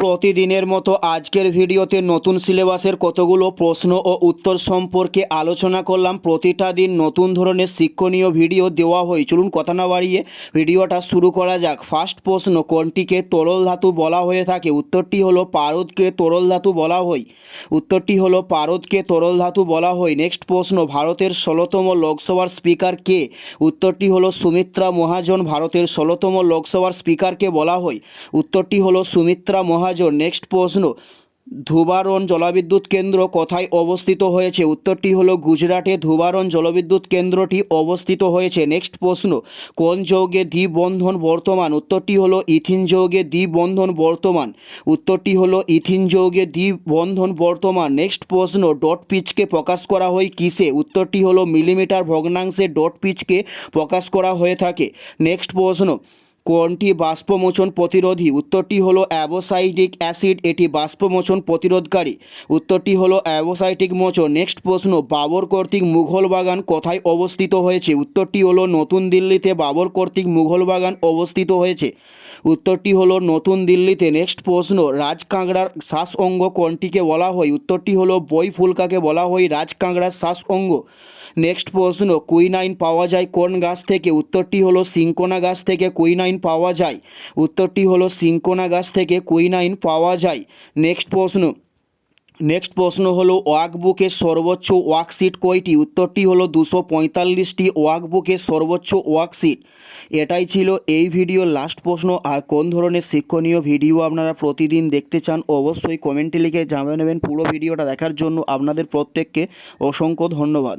প্রতিদিনের মতো আজকের ভিডিওতে নতুন সিলেবাসের কতগুলো প্রশ্ন ও উত্তর সম্পর্কে আলোচনা করলাম। প্রতিটা দিন নতুন ধরনের শিক্ষণীয় ভিডিও দেওয়া হয়। চলুন কথা না বাড়িয়ে ভিডিওটা শুরু করা যাক। ফার্স্ট প্রশ্ন, কোনটিকে তরল ধাতু বলা হয়ে থাকে? উত্তরটি হলো, পারদকে তরল ধাতু বলা হয়। উত্তরটি হলো, পারদকে তরল ধাতু বলা হয়। নেক্সট প্রশ্ন, ভারতের ষোলোতম লোকসভার স্পিকার কে? উত্তরটি হলো, সুমিত্রা মহাজন, ভারতের ষোলোতম লোকসভার স্পিকারকে বলা হয়। উত্তরটি হলো, সুমিত্রা মহাজন। নেক্সট প্রশ্ন। ধুবারন জলবিদ্যুৎ কেন্দ্র কোথায় অবস্থিত হয়েছে? উত্তরটি হলো গুজরাটে ধুবারন জলবিদ্যুৎ কেন্দ্রটি অবস্থিত হয়েছে। নেক্সট প্রশ্ন, কোন যৌগে দ্বিবন্ধন বর্তমান? উত্তরটি হলো ইথিন যৌগে দ্বিবন্ধন বর্তমান। উত্তরটি হলো ইথিন যৌগে দ্বিবন্ধন বর্তমান। নেক্সট প্রশ্ন, ডট পিচকে প্রকাশ করা হয় কিসে? উত্তরটি হলো মিলিমিটার ভগ্নাংশে ডট পিচকে প্রকাশ করা হয়ে থাকে। নেক্সট প্রশ্ন কোনটি বাষ্পমোচন প্রতিরোধী? উত্তরটি হলো অ্যাবোসাইটিক অ্যাসিড, এটি বাষ্পমোচন প্রতিরোধকারী। উত্তরটি হলো অ্যাবোসাইটিক মোচন। নেক্সট প্রশ্ন, বাবর কর্তৃক মুঘল বাগান কোথায় অবস্থিত হয়েছে? উত্তরটি হলো নতুন দিল্লিতে বাবর কর্তৃক মুঘল বাগান অবস্থিত হয়েছে। উত্তরটি হলো নতুন দিল্লিতে। নেক্সট প্রশ্ন রাজকাংড়ার শ্বাস অঙ্গ কোনটিকে বলা হয়? উত্তরটি হলো বই ফুলকাকে বলা হয় রাজকাংড়ার শ্বাস অঙ্গ নেক্সট প্রশ্ন, কুইনাইন পাওয়া যায় কোন গাছ থেকে? উত্তরটি হলো সিঙ্কোনা গাছ থেকে। কুইনাইন পাওয়া যায়। উত্তরটি হলো সিঙ্কোনা গাছ থেকে কুইনাইন পাওয়া যায়। নেক্সট প্রশ্ন। নেক্সট প্রশ্ন হলো ওয়াকবুকের সর্বোচ্চ ওয়ার্কশিট কয়টি? উত্তরটি হলো দুশো পঁয়তাল্লিশটি ওয়াকবুকের সর্বোচ্চ ওয়ার্কশিট এটাই ছিল এই ভিডিওর লাস্ট প্রশ্ন। আর কোন ধরনের শিক্ষণীয় ভিডিও আপনারা প্রতিদিন দেখতে চান, অবশ্যই কমেন্টে লিখে জানিয়ে নেবেন। পুরো ভিডিওটা দেখার জন্য আপনাদের প্রত্যেককে অসংখ্য ধন্যবাদ।